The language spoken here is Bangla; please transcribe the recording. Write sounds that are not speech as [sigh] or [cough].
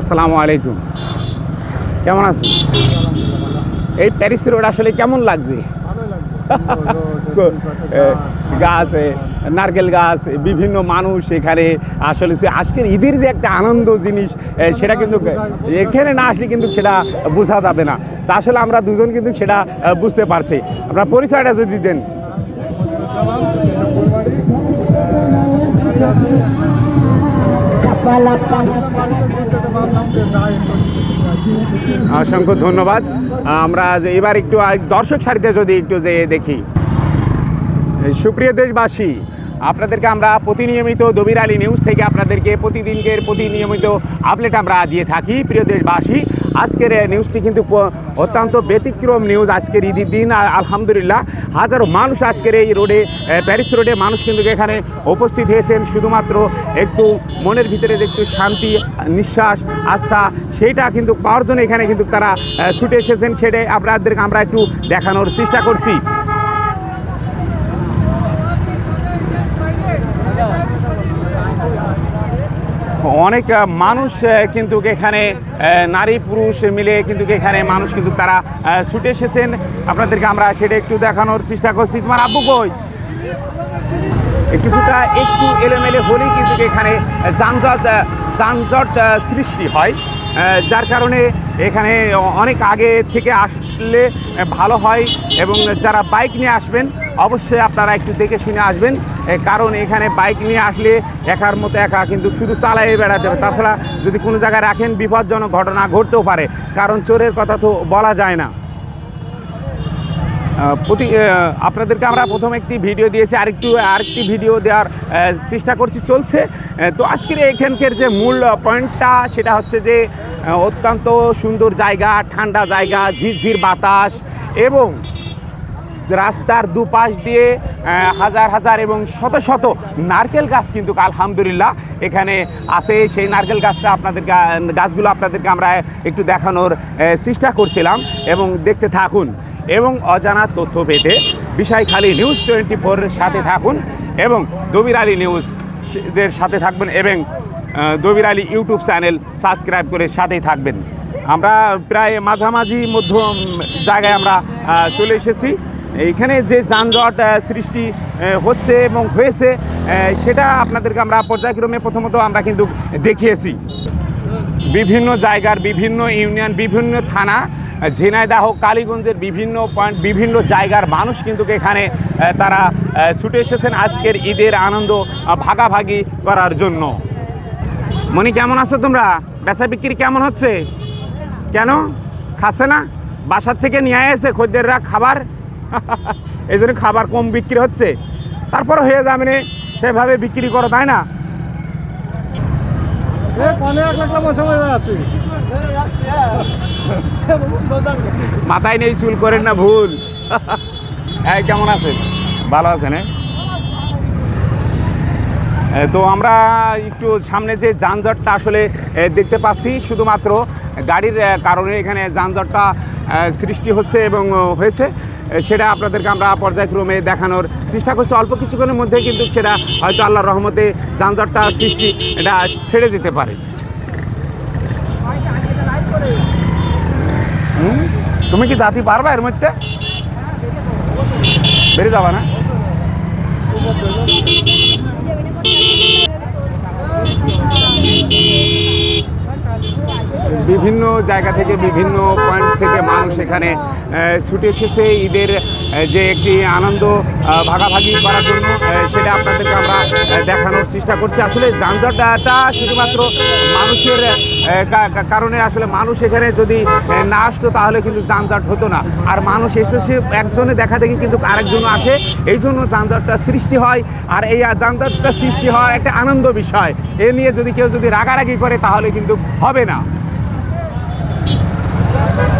আসসালামু আলাইকুম। কেমন আছেন? এই প্যারিস রোড আসলে কেমন লাগছে? [laughs] গাছ। নারকেল গাছ বিভিন্ন মানুষ এখানে আসলে সে আজকের ঈদের যে একটা আনন্দ জিনিস সেটা কিন্তু এখানে না আসলে কিন্তু সেটা বোঝা যাবে না। তা আসলে আমরা দুজন কিন্তু সেটা বুঝতে পারছি। আপনার পরিচয়টা যদি দেন। অসংখ্য ধন্যবাদ। আমরা এবার একটু দর্শক সারিতে যদি একটু যে দেখি। সুপ্রিয় দেশবাসী, আপনাদেরকে আমরা প্রতিনিয়মিত দবির আলী নিউজ থেকে আপনাদেরকে প্রতিদিনকের প্রতিনিয়মিত আপডেট আমরা দিয়ে থাকি। প্রিয় দেশবাসী আজকের নিউজটি কিন্তু অত্যন্ত ব্যতিক্রম নিউজ আজকের ঈদের দিন। আলহামদুলিল্লাহ, হাজারো মানুষ আজকের এই রোডে প্যারিস রোডে মানুষ কিন্তু এখানে উপস্থিত হয়েছেন। শুধুমাত্র একটু মনের ভিতরে একটু শান্তি, নিঃশ্বাস, আস্থা, সেইটা কিন্তু পাওয়ার জন্য এখানে কিন্তু তারা ছুটে এসেছেন। সেটাই আপনাদেরকে আমরা একটু দেখানোর চেষ্টা করছি। অনেক মানুষ কিন্তু এখানে নারী, পুরুষ মিলে কিন্তু এখানে মানুষ কিন্তু তারা ছুটে এসেছেন। আপনাদেরকে আমরা সেটা একটু দেখানোর চেষ্টা করছি। তোমার আব্বু কই? কিছুটা একটু এলোমেলে হলেই কিন্তু এখানে যানজট যানজট সৃষ্টি হয়। যার কারণে এখানে অনেক আগে থেকে আসলে ভালো হয় এবং যারা বাইক নিয়ে আসবেন, অবশ্যই আপনারা একটু দেখে শুনে আসবেন। কারণ এখানে বাইক নিয়ে আসলে একার মতো একা কিন্তু শুধু চালাই বেড়াতে হবে। তাছাড়া যদি কোনো জায়গায় রাখেন, বিপজ্জনক ঘটনা ঘটতেও পারে। কারণ চোরের কথা তো বলা যায় না। প্রতি আপনাদেরকে আমরা প্রথম একটি ভিডিও দিয়েছি, আরেকটু, আরেকটি ভিডিও দেওয়ার চেষ্টা করছি, চলছে। তো আজকের এখানকার যে মূল পয়েন্টটা, সেটা হচ্ছে যে অত্যন্ত সুন্দর জায়গা, ঠান্ডা জায়গা, ঝিরঝির বাতাস এবং রাস্তার দুপাশ দিয়ে হাজার হাজার এবং শত শত নারকেল গাছ কিন্তু আলহামদুলিল্লাহ এখানে আছে। সেই নারকেল গাছটা আপনাদের গাছগুলো আপনাদেরকে আমরা একটু দেখানোর চেষ্টা করছিলাম এবং দেখতে থাকুন এবং অজানা তথ্য পেতে বিষয়খালী নিউজ টোয়েন্টি ফোরের সাথে থাকুন এবং দবির আলী নিউজ দের সাথে থাকবেন এবং Dabir Ali YouTube channel subscribe করে সাথেই থাকবেন। আমরা প্রায় মাঝামাঝি মধ্য জায়গায় আমরা চলে এসেছি। এইখানে যে যানজট সৃষ্টি হচ্ছে এবং হয়েছে সেটা আপনাদেরকে আমরা পর্যায়ক্রমে প্রথমত আমরা কিন্তু দেখিয়েছি। বিভিন্ন জায়গার, বিভিন্ন ইউনিয়ন, বিভিন্ন থানা, ঝিনাইদাহ, কালীগঞ্জের বিভিন্ন পয়েন্ট বিভিন্ন জায়গার মানুষ কিন্তু এখানে তারা ছুটে এসেছেন আজকের ঈদের আনন্দ ভাগাভাগি করার জন্য। মনি কেমন আছো তোমরা? বেচা বিক্রি কেমন হচ্ছে? কেন? খাচ্ছে না? বাসার থেকে নিয়ে এসে খদ্দেররা খাবার [laughs] এই জন্য খাবার কম বিক্রি হচ্ছে। তারপর হয়ে যাবে না সেভাবে বিক্রি করো তাই না? মাথায় নেই চুল করেন না ভুল। [laughs] হ্যাঁ কেমন আছে ভালো আছে হ্যাঁ এ, তো আমরা একটু সামনে যে যানজটটা আসলে দেখতে পাচ্ছি, শুধুমাত্র গাড়ির কারণে এখানে যানজটটা সৃষ্টি হচ্ছে এবং হয়েছে। সেটা আপনাদেরকে আমরা পর্যায়ক্রমে দেখানোর চেষ্টা করছি। অল্প কিছুক্ষণের মধ্যে কিন্তু সেটা হয়তো আল্লাহর রহমতে যানজটটা সৃষ্টি, এটা ছেড়ে যেতে পারে। তুমি কি জাতি পারবা এর মধ্যে? বেরিয়ে যাবা না? Thank you. বিভিন্ন জায়গা থেকে, বিভিন্ন পয়েন্ট থেকে মানুষ এখানে ছুটে এসেছে। ঈদের যে একটি আনন্দ ভাগাভাগি করার জন্য সেটা আপনাদেরকে আমরা দেখানোর চেষ্টা করছি। আসলে যানজটটা শুধুমাত্র মানুষের কারণে আসলে মানুষ এখানে যদি না আসতো তাহলে কিন্তু যানজট হতো না। আর মানুষ এসেছে একজনে দেখা দেখি কিন্তু আরেকজন আসে, এই জন্য যানজটটা সৃষ্টি হয়। আর এই যানজটটা সৃষ্টি হওয়ার একটা আনন্দ বিষয়। এ নিয়ে যদি কেউ যদি রাগারাগি করে তাহলে কিন্তু হবে না। Thank you.